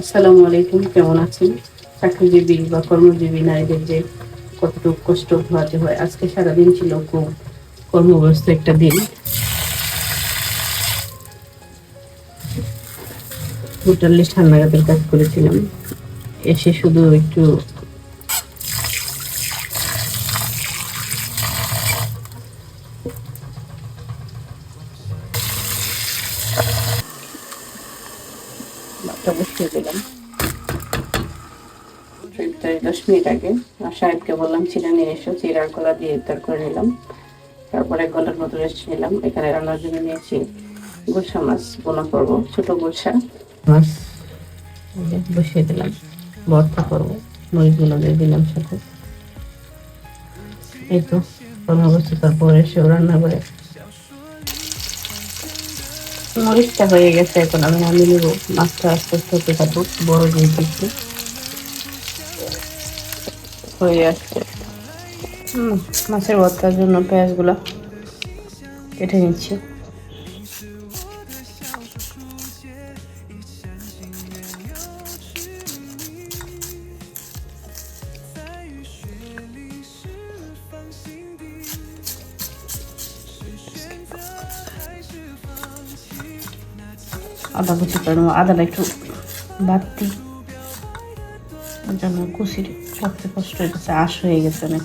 আসসালামু আলাইকুম, কেমন আছেন? চাকরিজীবী বা কর্মজীবী নারীদের যে কতটুকু কষ্ট হওয়াতে হয়, আজকে সারাদিন ছিল খুব কর্মব্যস্ত একটা দিন। হোটেলিস্ট হান্নাগাদের কাজ করেছিলাম। এসে শুধু একটু ভাতটা বসিয়ে দিলাম প্রায় দশ মিনিট আগে আর সাহেবকে বললাম চিরা নিয়ে এসো। চিরার গলা দিয়ে ইফতার করে নিলাম। তারপরে ঘণ্টার মতো রেস্ট নিলাম। এখানে রান্নার জন্য নিয়েছি গুলশা মাছ বোনা করব ছোট গুলশা। মাছ? বসিয়ে দিলাম ভর্তা করব মরিচগুলো দিয়ে দিলাম সাথে। এই তো কর্মব্যস্ততার পরে সেও রান্না করে মরিচটা হয়ে গেছে, এখন আমি নামিয়ে নেব। মাছটা আস্তে আস্তে হতে থাকব বড় দিয়ে দিচ্ছি। হয়ে আসছে। মাছের ভর্তার জন্য পেঁয়াজগুলো কেটে নিচ্ছি। আদা কুচি করে নেব। আদাটা একটু বাড়তি। জন্য কুচির সবচেয়ে কষ্ট হয়ে গেছে আশ হয়ে গেছে অনেক।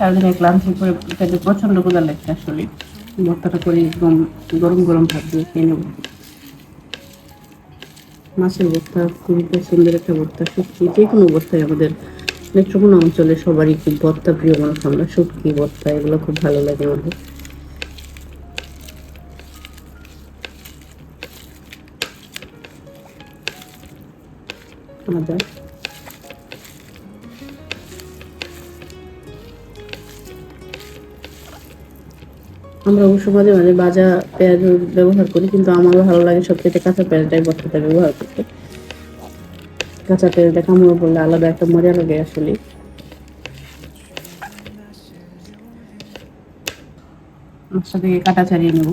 সারাদিন ক্লান্তি করে পেটে প্রচণ্ড ক্ষুদা লাগছে আসলে। ভর্তাটা করে একদম গরম গরম ভাত দিয়ে খেয়ে নেব। মাছের ভর্তা খুবই পছন্দের একটা ভর্তা শুটকি যে কোনো ভর্তায় আমাদের নেত্রকোনা অঞ্চলে সবারই খুব ভর্তা প্রিয় মানুষ আমরা শুটকি ভর্তা, এগুলো খুব ভালো লাগে আমাদের। আদা। আমরা অবশ্য মাঝে মাঝে ভাজা পেঁয়াজ ব্যবহার করি, কিন্তু আমারও ভালো লাগে সবচেয়ে কাঁচা পেঁয়াজটাই বর্তাতে ব্যবহার করতে। কাঁচা পেঁয়াজটা কামড় করলে আলাদা একটা মজা লাগে আসলে থেকে কাটা ছাড়িয়ে নেব।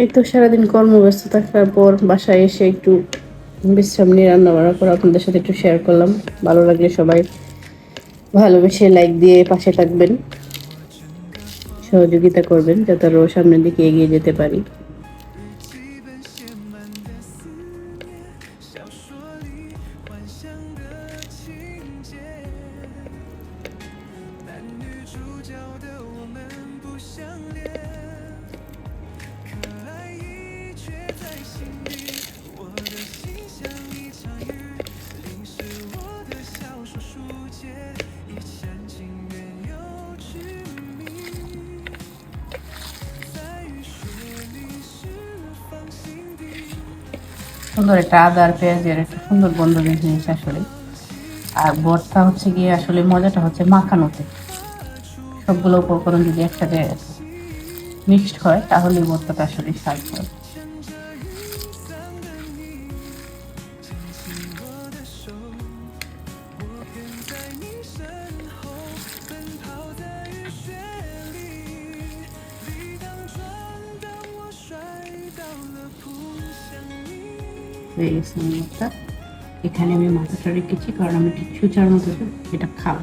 এই তো সারাদিন কর্মব্যস্ত থাকার পর বাসায় এসে একটু বিশ্রাম নিয়ে রান্না বান্না করে আপনাদের সাথে একটু শেয়ার করলাম। ভালো লাগলে সবাই ভালোবেসে লাইক দিয়ে পাশে থাকবেন। সহযোগিতা করবেন যাতে আরও সামনের দিকে এগিয়ে যেতে পারি। সুন্দর একটা আদা আর পেঁয়াজের একটা সুন্দর গন্ধ বের জিনিস আসলে। আর ভর্তা হচ্ছে গিয়ে আসলে মজাটা হচ্ছে মাখানোতে। সবগুলো উপকরণ যদি একসাথে মিক্সড হয় তাহলে ভর্তাটা আসলে স্বাদ হয়। হয়ে গেছে আমার। এখানে আমি মাথাটা রেখেছি কারণ আমি ঠিক চার মতো এটা খাব